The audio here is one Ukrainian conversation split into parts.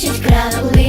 Хочуть крали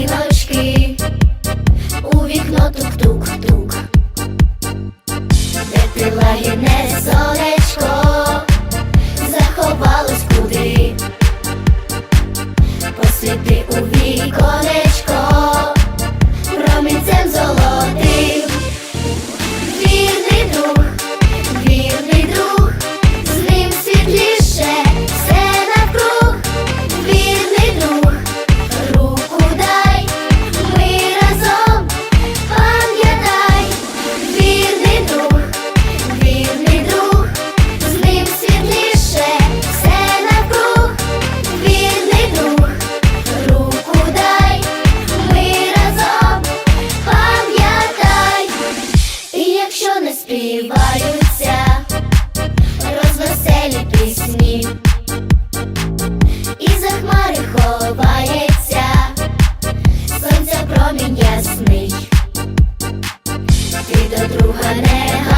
When it